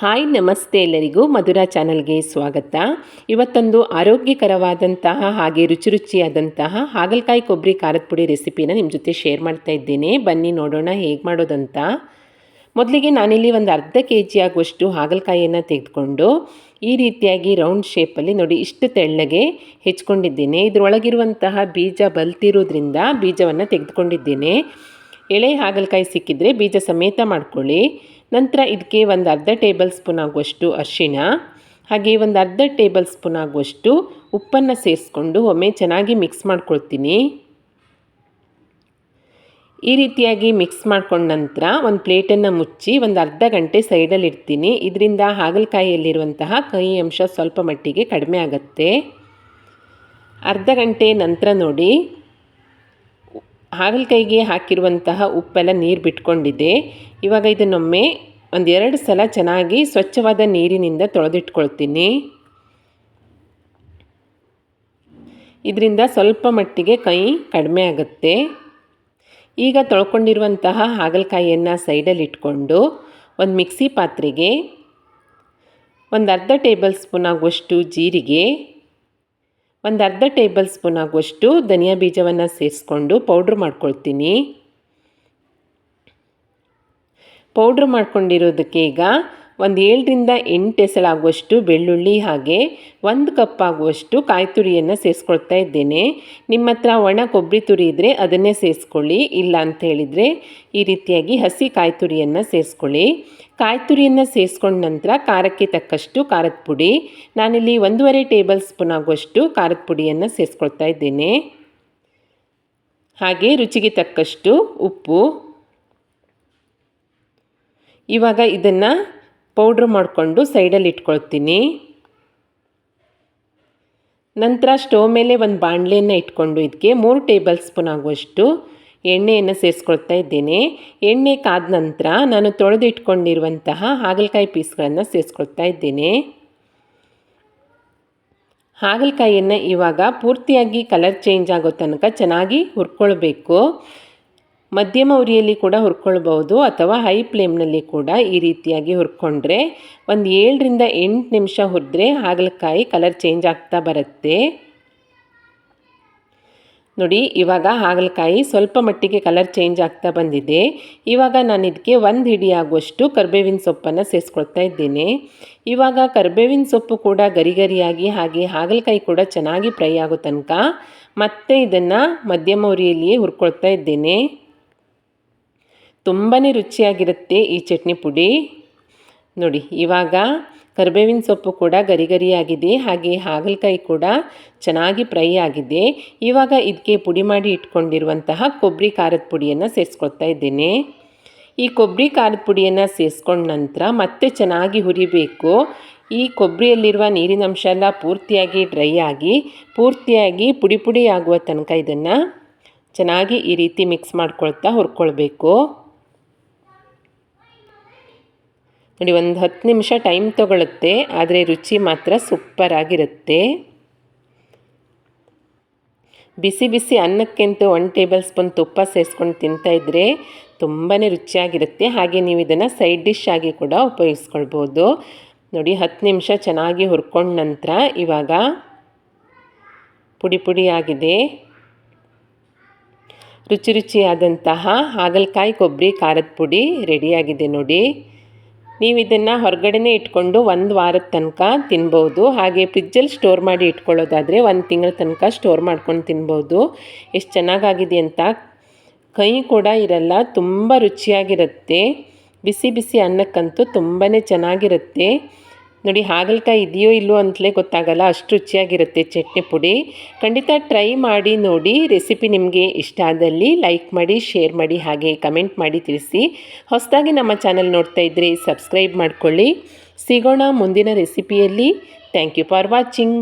Hi, ನಮಸ್ತೆ ಎಲ್ಲರಿಗೂ ಮಧುರಾ ಚಾನಲ್ಗೆ ಸ್ವಾಗತ. ಇವತ್ತೊಂದು ಆರೋಗ್ಯಕರವಾದಂತಹ ಹಾಗೆ ರುಚಿ ರುಚಿಯಾದಂತಹ ಹಾಗಲಕಾಯಿ ಕೊಬ್ಬರಿ ಖಾರದ ಪುಡಿ ರೆಸಿಪಿನ ನಿಮ್ಮ ಜೊತೆ ಶೇರ್ ಮಾಡ್ತಾ ಇದ್ದೇನೆ. ಬನ್ನಿ, ನೋಡೋಣ ಹೇಗೆ ಮಾಡೋದಂತ. ಮೊದಲಿಗೆ ನಾನಿಲ್ಲಿ ಒಂದು ಅರ್ಧ ಕೆ ಜಿ ಆಗುವಷ್ಟು ಹಾಗಲಕಾಯಿಯನ್ನು ತೆಗೆದುಕೊಂಡು ಈ ರೀತಿಯಾಗಿ ರೌಂಡ್ ಶೇಪಲ್ಲಿ ನೋಡಿ, ಇಷ್ಟು ತೆಳ್ಳಗೆ ಹೆಚ್ಕೊಂಡಿದ್ದೇನೆ. ಇದರೊಳಗಿರುವಂತಹ ಬೀಜ ಬಲ್ತಿರೋದ್ರಿಂದ ಬೀಜವನ್ನು ತೆಗೆದುಕೊಂಡಿದ್ದೇನೆ. ಎಳೆ ಹಾಗಲಕಾಯಿ ಸಿಕ್ಕಿದರೆ ಬೀಜ ಸಮೇತ ಮಾಡ್ಕೊಳ್ಳಿ. ನಂತರ ಇದಕ್ಕೆ ಒಂದು ಅರ್ಧ ಟೇಬಲ್ ಸ್ಪೂನ್ ಆಗುವಷ್ಟು ಅರಿಶಿಣ, ಹಾಗೆ ಒಂದು ಅರ್ಧ ಟೇಬಲ್ ಸ್ಪೂನ್ ಆಗುವಷ್ಟು ಉಪ್ಪನ್ನು ಸೇರಿಸ್ಕೊಂಡು ಒಮ್ಮೆ ಚೆನ್ನಾಗಿ ಮಿಕ್ಸ್ ಮಾಡ್ಕೊಳ್ತೀನಿ. ಈ ರೀತಿಯಾಗಿ ಮಿಕ್ಸ್ ಮಾಡ್ಕೊಂಡ ನಂತರ ಒಂದು ಪ್ಲೇಟನ್ನು ಮುಚ್ಚಿ ಒಂದು ಅರ್ಧ ಗಂಟೆ ಸೈಡಲ್ಲಿ ಇಡ್ತೀನಿ. ಇದರಿಂದ ಹಾಗಲಕಾಯಿಯಲ್ಲಿರುವಂತಹ ಕಹಿ ಅಂಶ ಸ್ವಲ್ಪ ಮಟ್ಟಿಗೆ ಕಡಿಮೆ ಆಗುತ್ತೆ. ಅರ್ಧ ಗಂಟೆ ನಂತರ ನೋಡಿ ಹಾಗಲಕಾಯಿಗೆ ಹಾಕಿರುವಂತಹ ಉಪ್ಪೆಲ್ಲ ನೀರು ಬಿಟ್ಕೊಂಡಿದೆ ಇವಾಗ ಇದನ್ನೊಮ್ಮೆ ಒಂದು ಎರಡು ಸಲ ಚೆನ್ನಾಗಿ ಸ್ವಚ್ಛವಾದ ನೀರಿನಿಂದ ತೊಳೆದಿಟ್ಕೊಳ್ತೀನಿ. ಇದರಿಂದ ಸ್ವಲ್ಪ ಮಟ್ಟಿಗೆ ಕೈ ಕಡಿಮೆ ಆಗುತ್ತೆ. ಈಗ ತೊಳ್ಕೊಂಡಿರುವಂತಹ ಹಾಗಲಕಾಯಿಯನ್ನು ಸೈಡಲ್ಲಿ ಇಟ್ಕೊಂಡು ಒಂದು ಮಿಕ್ಸಿ ಪಾತ್ರೆಗೆ ಒಂದು ಅರ್ಧ ಟೇಬಲ್ ಸ್ಪೂನ್ ಆಗುವಷ್ಟು ಜೀರಿಗೆ ಒಂದು ಅರ್ಧ ಟೇಬಲ್ ಸ್ಪೂನ್ ಆಗುವಷ್ಟು ಧನಿಯಾ ಬೀಜವನ್ನು ಸೇರಿಸ್ಕೊಂಡು ಪೌಡ್ರ್ ಮಾಡ್ಕೊಳ್ತೀನಿ. ಪೌಡ್ರ್ ಮಾಡ್ಕೊಂಡಿರೋದಕ್ಕೆ ಈಗ ಒಂದು ಏಳರಿಂದ ಎಂಟು ಎಸಳಾಗುವಷ್ಟು ಬೆಳ್ಳುಳ್ಳಿ ಹಾಗೆ ಒಂದು ಕಪ್ ಆಗುವಷ್ಟು ಕಾಯಿ ತುರಿಯನ್ನು ಸೇರಿಸ್ಕೊಳ್ತಾ ಇದ್ದೇನೆ. ನಿಮ್ಮ ಹತ್ರ ಒಣ ಕೊಬ್ಬರಿ ತುರಿ ಇದ್ದರೆ ಅದನ್ನೇ ಸೇರಿಸ್ಕೊಳ್ಳಿ, ಇಲ್ಲ ಅಂತ ಹೇಳಿದರೆ ಈ ರೀತಿಯಾಗಿ ಹಸಿ ಕಾಯಿ ತುರಿಯನ್ನು ಸೇರಿಸ್ಕೊಳ್ಳಿ. ಕಾಯಿ ತುರಿಯನ್ನು ಸೇರಿಸ್ಕೊಂಡ ನಂತರ ಖಾರಕ್ಕೆ ತಕ್ಕಷ್ಟು ಖಾರದ ಪುಡಿ, ನಾನಿಲ್ಲಿ ಒಂದೂವರೆ ಟೇಬಲ್ ಸ್ಪೂನ್ ಆಗುವಷ್ಟು ಖಾರದ ಪುಡಿಯನ್ನು ಸೇರಿಸ್ಕೊಳ್ತಾ ಇದ್ದೇನೆ. ಹಾಗೆ ರುಚಿಗೆ ತಕ್ಕಷ್ಟು ಉಪ್ಪು. ಇವಾಗ ಇದನ್ನು ಪೌಡ್ರ್ ಮಾಡಿಕೊಂಡು ಸೈಡಲ್ಲಿ ಇಟ್ಕೊಳ್ತೀನಿ. ನಂತರ ಸ್ಟವ್ ಮೇಲೆ ಒಂದು ಬಾಣಲೆಯನ್ನು ಇಟ್ಕೊಂಡು ಇದಕ್ಕೆ ಮೂರು ಟೇಬಲ್ ಸ್ಪೂನ್ ಆಗುವಷ್ಟು ಎಣ್ಣೆಯನ್ನು ಸೇರಿಸ್ಕೊಳ್ತಾ ಇದ್ದೇನೆ. ಎಣ್ಣೆ ಕಾದ ನಂತರ ನಾನು ತೊಳೆದು ಇಟ್ಕೊಂಡಿರುವಂತಹ ಹಾಗಲಕಾಯಿ ಪೀಸ್ಗಳನ್ನು ಸೇರಿಸ್ಕೊಳ್ತಾ ಇದ್ದೇನೆ. ಹಾಗಲಕಾಯಿಯನ್ನು ಇವಾಗ ಪೂರ್ತಿಯಾಗಿ ಕಲರ್ ಚೇಂಜ್ ಆಗೋ ತನಕ ಚೆನ್ನಾಗಿ ಹುರ್ಕೊಳ್ಬೇಕು. ಮಧ್ಯಮ ಉರಿಯಲ್ಲಿ ಕೂಡ ಹುರ್ಕೊಳ್ಬೋದು ಅಥವಾ ಹೈ ಫ್ಲೇಮ್ನಲ್ಲಿ ಕೂಡ ಈ ರೀತಿಯಾಗಿ ಹುರ್ಕೊಂಡ್ರೆ ಒಂದು ಏಳರಿಂದ ಎಂಟು ನಿಮಿಷ ಹುರಿದ್ರೆ ಹಾಗಲಕಾಯಿ ಕಲರ್ ಚೇಂಜ್ ಆಗ್ತಾ ಬರುತ್ತೆ. ನೋಡಿ, ಇವಾಗ ಹಾಗಲಕಾಯಿ ಸ್ವಲ್ಪ ಮಟ್ಟಿಗೆ ಕಲರ್ ಚೇಂಜ್ ಆಗ್ತಾ ಬಂದಿದೆ. ಇವಾಗ ನಾನು ಇದಕ್ಕೆ ಒಂದು ಹಿಡಿಯಾಗುವಷ್ಟು ಕರ್ಬೇವಿನ ಸೊಪ್ಪನ್ನು ಸೇರಿಸ್ಕೊಳ್ತಾ ಇದ್ದೇನೆ. ಇವಾಗ ಕರ್ಬೇವಿನ ಸೊಪ್ಪು ಕೂಡ ಗರಿ ಗರಿಯಾಗಿ ಹಾಗೆ ಹಾಗಲಕಾಯಿ ಕೂಡ ಚೆನ್ನಾಗಿ ಫ್ರೈ ಆಗೋ ತನಕ ಮತ್ತೆ ಇದನ್ನು ಮಧ್ಯಮ ಉರಿಯಲ್ಲಿಯೇ ಹುರ್ಕೊಳ್ತಾ ಇದ್ದೇನೆ. ತುಂಬಾ ರುಚಿಯಾಗಿರುತ್ತೆ ಈ ಚಟ್ನಿ ಪುಡಿ. ನೋಡಿ, ಇವಾಗ ಕರಿಬೇವಿನ ಸೊಪ್ಪು ಕೂಡ ಗರಿ ಗರಿಯಾಗಿದೆ ಹಾಗೆ ಹಾಗಲಕಾಯಿ ಕೂಡ ಚೆನ್ನಾಗಿ ಫ್ರೈ ಆಗಿದೆ. ಇವಾಗ ಇದಕ್ಕೆ ಪುಡಿ ಮಾಡಿ ಇಟ್ಕೊಂಡಿರುವಂತಹ ಕೊಬ್ಬರಿ ಖಾರದ ಪುಡಿಯನ್ನು ಸೇರಿಸ್ಕೊಳ್ತಾ ಇದ್ದೇನೆ. ಈ ಕೊಬ್ಬರಿ ಖಾರದ ಪುಡಿಯನ್ನು ಸೇರಿಸ್ಕೊಂಡ ನಂತರ ಮತ್ತೆ ಚೆನ್ನಾಗಿ ಹುರಿಬೇಕು. ಈ ಕೊಬ್ಬರಿಯಲ್ಲಿರುವ ನೀರಿನಂಶ ಎಲ್ಲ ಪೂರ್ತಿಯಾಗಿ ಡ್ರೈ ಆಗಿ, ಪೂರ್ತಿಯಾಗಿ ಪುಡಿ ಪುಡಿ ತನಕ ಇದನ್ನು ಚೆನ್ನಾಗಿ ಈ ರೀತಿ ಮಿಕ್ಸ್ ಮಾಡ್ಕೊಳ್ತಾ ಹುರ್ಕೊಳ್ಬೇಕು. ನೋಡಿ, ಒಂದು ಹತ್ತು ನಿಮಿಷ ಟೈಮ್ ತೊಗೊಳುತ್ತೆ, ಆದರೆ ರುಚಿ ಮಾತ್ರ ಸೂಪರಾಗಿರುತ್ತೆ ಬಿಸಿ ಬಿಸಿ ಅನ್ನಕ್ಕೆಂತೂ ಒನ್ ಟೇಬಲ್ ಸ್ಪೂನ್ ತುಪ್ಪ ಸೇರಿಸ್ಕೊಂಡು ತಿಂತಾಯಿದ್ರೆ ತುಂಬಾ ರುಚಿಯಾಗಿರುತ್ತೆ. ಹಾಗೆ ನೀವು ಇದನ್ನು ಸೈಡ್ ಡಿಶ್ ಆಗಿ ಕೂಡ ಉಪಯೋಗಿಸ್ಕೊಳ್ಬೋದು. ನೋಡಿ, ಹತ್ತು ನಿಮಿಷ ಚೆನ್ನಾಗಿ ಹುರ್ಕೊಂಡ ನಂತರ ಇವಾಗ ಪುಡಿ ಪುಡಿಯಾಗಿದೆ. ರುಚಿ ರುಚಿಯಾದಂತಹ ಹಾಗಲಕಾಯಿ ಕೊಬ್ಬರಿ, ಖಾರದ ಪುಡಿ ರೆಡಿಯಾಗಿದೆ ನೋಡಿ. ನೀವು ಇದನ್ನು ಹೊರಗಡೆನೇ ಇಟ್ಕೊಂಡು ಒಂದು ವಾರದ ತನಕ ತಿನ್ಬೋದು. ಹಾಗೆ ಫ್ರಿಜ್ಜಲ್ಲಿ ಸ್ಟೋರ್ ಮಾಡಿ ಇಟ್ಕೊಳ್ಳೋದಾದರೆ ಒಂದು ತಿಂಗಳ ತನಕ ಸ್ಟೋರ್ ಮಾಡ್ಕೊಂಡು ತಿನ್ಬೋದು. ಎಷ್ಟು ಚೆನ್ನಾಗಾಗಿದೆ ಅಂತ ಕೈ ಕೂಡ ಇರಲ್ಲ, ತುಂಬ ರುಚಿಯಾಗಿರುತ್ತೆ. ಬಿಸಿ ಬಿಸಿ ಅನ್ನಕ್ಕಂತೂ ತುಂಬಾ ಚೆನ್ನಾಗಿರುತ್ತೆ. ನೋಡಿ ಹಾಗಲಕಾಯಿ ಇದೆಯೋ ಇಲ್ಲೋ ಅಂತಲೇ ಗೊತ್ತಾಗಲ್ಲ. ಅಷ್ಟು ರುಚಿಯಾಗಿರುತ್ತೆ ಚಟ್ನಿ ಪುಡಿ. ಖಂಡಿತ ಟ್ರೈ ಮಾಡಿ ನೋಡಿ. ರೆಸಿಪಿ ನಿಮಗೆ ಇಷ್ಟ ಆದಲ್ಲಿ ಲೈಕ್ ಮಾಡಿ, ಶೇರ್ ಮಾಡಿ, ಹಾಗೆ ಕಮೆಂಟ್ ಮಾಡಿ ತಿಳಿಸಿ. ಹೊಸದಾಗಿ ನಮ್ಮ ಚಾನಲ್ ನೋಡ್ತಾ ಇದ್ದರೆ ಸಬ್ಸ್ಕ್ರೈಬ್ ಮಾಡ್ಕೊಳ್ಳಿ. ಸಿಗೋಣ ಮುಂದಿನ ರೆಸಿಪಿಯಲ್ಲಿ. Thank you for watching.